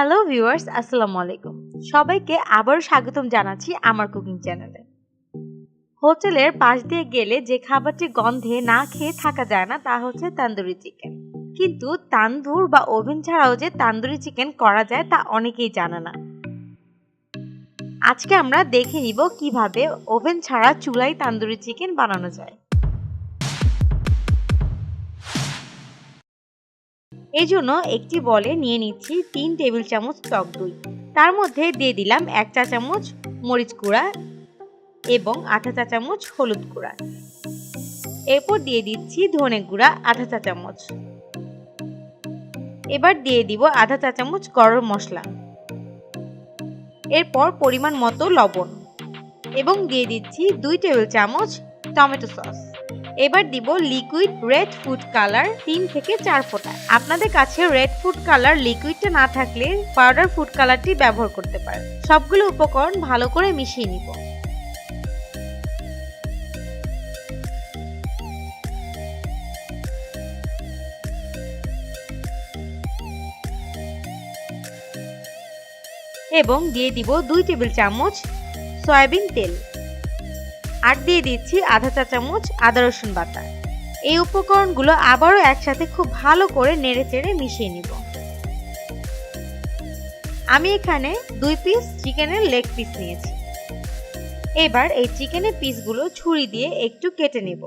Hello viewers আসসালামু আলাইকুম সবাইকে আবারও স্বাগতম জানাচ্ছি আমার কুকিং চ্যানেলে হোটেলের পাশ দিয়ে গেলে যে খাবারটি গন্ধে না খেয়ে থাকা যায় না, তা হচ্ছে তান্দুরি চিকেন কিন্তু তান্দুর বা ওভেন ছাড়াও যে তান্দুরি চিকেন করা যায়, তা অনেকেই জানে না। আজকে আমরা দেখে নিব কীভাবে ওভেন ছাড়া চুলায় তান্দুরি চিকেন বানানো যায়। এই জন্য একটি বলে নিয়ে নিচ্ছি তিন টেবিল চামচ টক দই। তার মধ্যে দিয়ে দিলাম এক চা চামচ মরিচ গুঁড়া এবং আধা চা চামচ হলুদ গুঁড়া। এরপর দিয়ে দিচ্ছি ধনে গুঁড়া আধা চা চামচ। এবার দিয়ে দিব আধা চা চামচ গরম মশলা। এরপর পরিমাণ মতো লবণ এবং দিয়ে দিচ্ছি দুই টেবিল চামচ টমেটো সস। এবার দিব লিকুইড রেড ফুড কালার তিন থেকে চার ফোঁটা। আপনাদের কাছে রেড ফুড কালার লিকুইডটা না থাকলে পাউডার ফুড কালারটি ব্যবহার করতে পারেন। সবগুলো উপকরণ ভালো করে মিশিয়ে নিব। এবং দিয়ে দিব দুই টেবিল চামচ সয়াবিন তেল। আর দিয়ে দিচ্ছি আধা চা চামচ আদা রসুন বাটা। এই উপকরণগুলো আবারও একসাথে খুব ভালো করে নেড়ে চেড়ে মিশিয়ে নিব। আমি এখানে দুই পিস চিকেনের লেগ পিস নিয়েছি। এবার এই চিকেনের পিসগুলো ছুরি দিয়ে একটু কেটে নেব।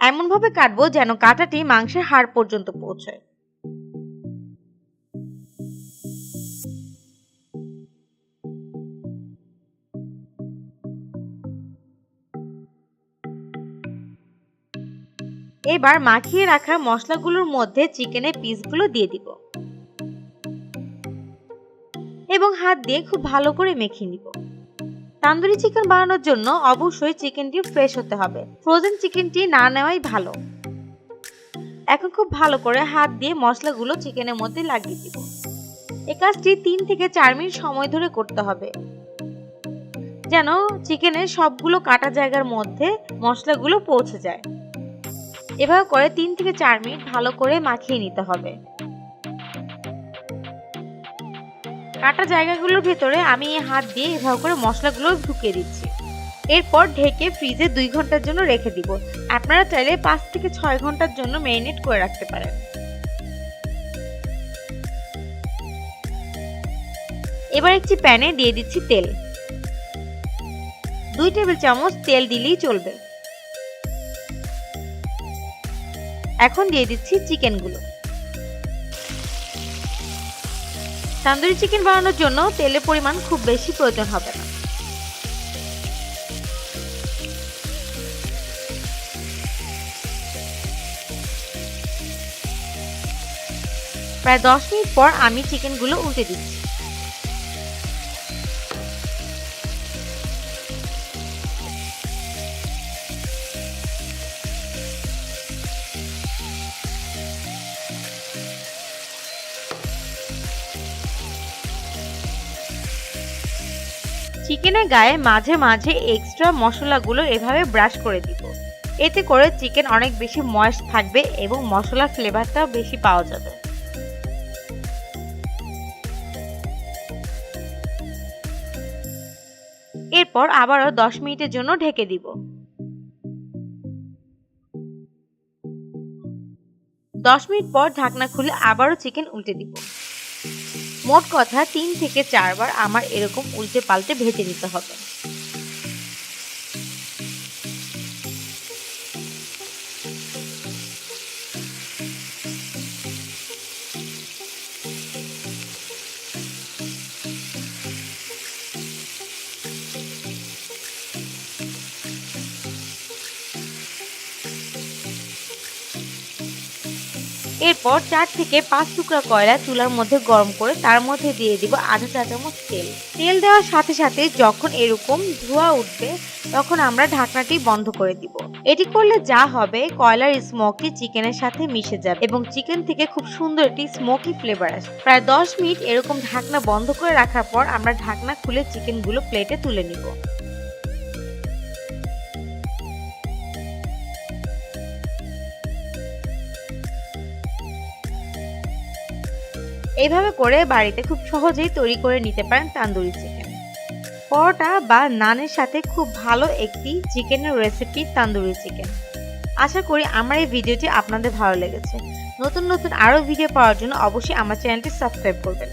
এমনভাবে কাটবো যেন কাটাটি মাংসের হাড় পর্যন্ত পৌঁছায়। এবার মাখিয়ে রাখা মশলাগুলোর মধ্যে চিকেনের পিসগুলো দিয়ে দিব। এবং হাত দিয়ে খুব ভালো করে মেখে নিব। তান্দুরি চিকেন বানানোর জন্য অবশ্যই চিকেনটি ফ্রেশ হতে হবে। ফ্রোজেন চিকেনটি না নেওয়াই ভালো। এখন খুব ভালো করে হাত দিয়ে মশলাগুলো চিকেনের মধ্যে লাগিয়ে দিব। এ কাজটি তিন থেকে চার মিনিট সময় ধরে করতে হবে। যেন চিকেনের সবগুলো কাটা জায়গার মধ্যে মশলাগুলো পৌঁছে যায়। এভাবে করে তিন থেকে চার মিনিট ভালো করে মাখিয়ে নিতে হবে। কাটা জায়গাগুলোর ভেতরে আমি হাত দিয়ে এভাবে করে মশলাগুলো ঢুকিয়ে দিচ্ছি। এরপর ঢেকে ফ্রিজে দুই ঘণ্টার জন্য রেখে দিব। আপনারা চাইলে পাঁচ থেকে ছয় ঘণ্টার জন্য ম্যারিনেট করে রাখতে পারেন। এবার একটি প্যানে দিয়ে দিচ্ছি তেল। দুই টেবিল চামচ তেল দিলেই চলবে। এখন দিয়ে দিচ্ছি চিকেনগুলো। তান্দুরি চিকেন বানানোর জন্য তেলের পরিমাণ খুব বেশি প্রয়োজন হবে না। প্রায় দশ মিনিট পর আমি চিকেনগুলো উল্টে দিচ্ছি। চিকেনের গায়ে মাঝে মাঝে এক্সট্রা মশলাগুলো এভাবে ব্রাশ করে দিব। এতে করে চিকেন অনেক বেশি ময়েস্ট থাকবে এবং মশলার ফ্লেভারটাও বেশি পাওয়া যাবে। এরপর আবারও দশ মিনিটের জন্য ঢেকে দিব। দশ মিনিট পর ঢাকনা খুলে আবারও চিকেন উল্টে দিব। মোট কথা তিন থেকে চারবার আমার এরকম উল্টে পাল্টে ভেজে নিতে হবে। এরপর চার থেকে পাঁচ টুকরা কয়লা চুলার মধ্যে গরম করে তার মধ্যে দিয়ে দিব আধা চা চামচ তেল। তেল দেওয়ার সাথে সাথে যখন এরকম ধোঁয়া উঠবে, তখন আমরা ঢাকনাটি বন্ধ করে দিব। এটি করলে যা হবে, কয়লার স্মোকি চিকেনের সাথে মিশে যাবে এবং চিকেন থেকে খুব সুন্দর একটি স্মোকি ফ্লেভার আসবে। প্রায় দশ মিনিট এরকম ঢাকনা বন্ধ করে রাখার পর আমরা ঢাকনা খুলে চিকেনগুলো প্লেটে তুলে নিব। এইভাবে করে বাড়িতে খুব সহজেই তৈরি করে নিতে পারেন তান্দুরি চিকেন পরোটা বা নানের সাথে খুব ভালো একটি চিকেনের রেসিপি তান্দুরি চিকেন আশা করি আমার এই ভিডিওটি আপনাদের ভালো লেগেছে। নতুন নতুন আরও ভিডিও পাওয়ার জন্য অবশ্যই আমার চ্যানেলটি সাবস্ক্রাইব করবেন।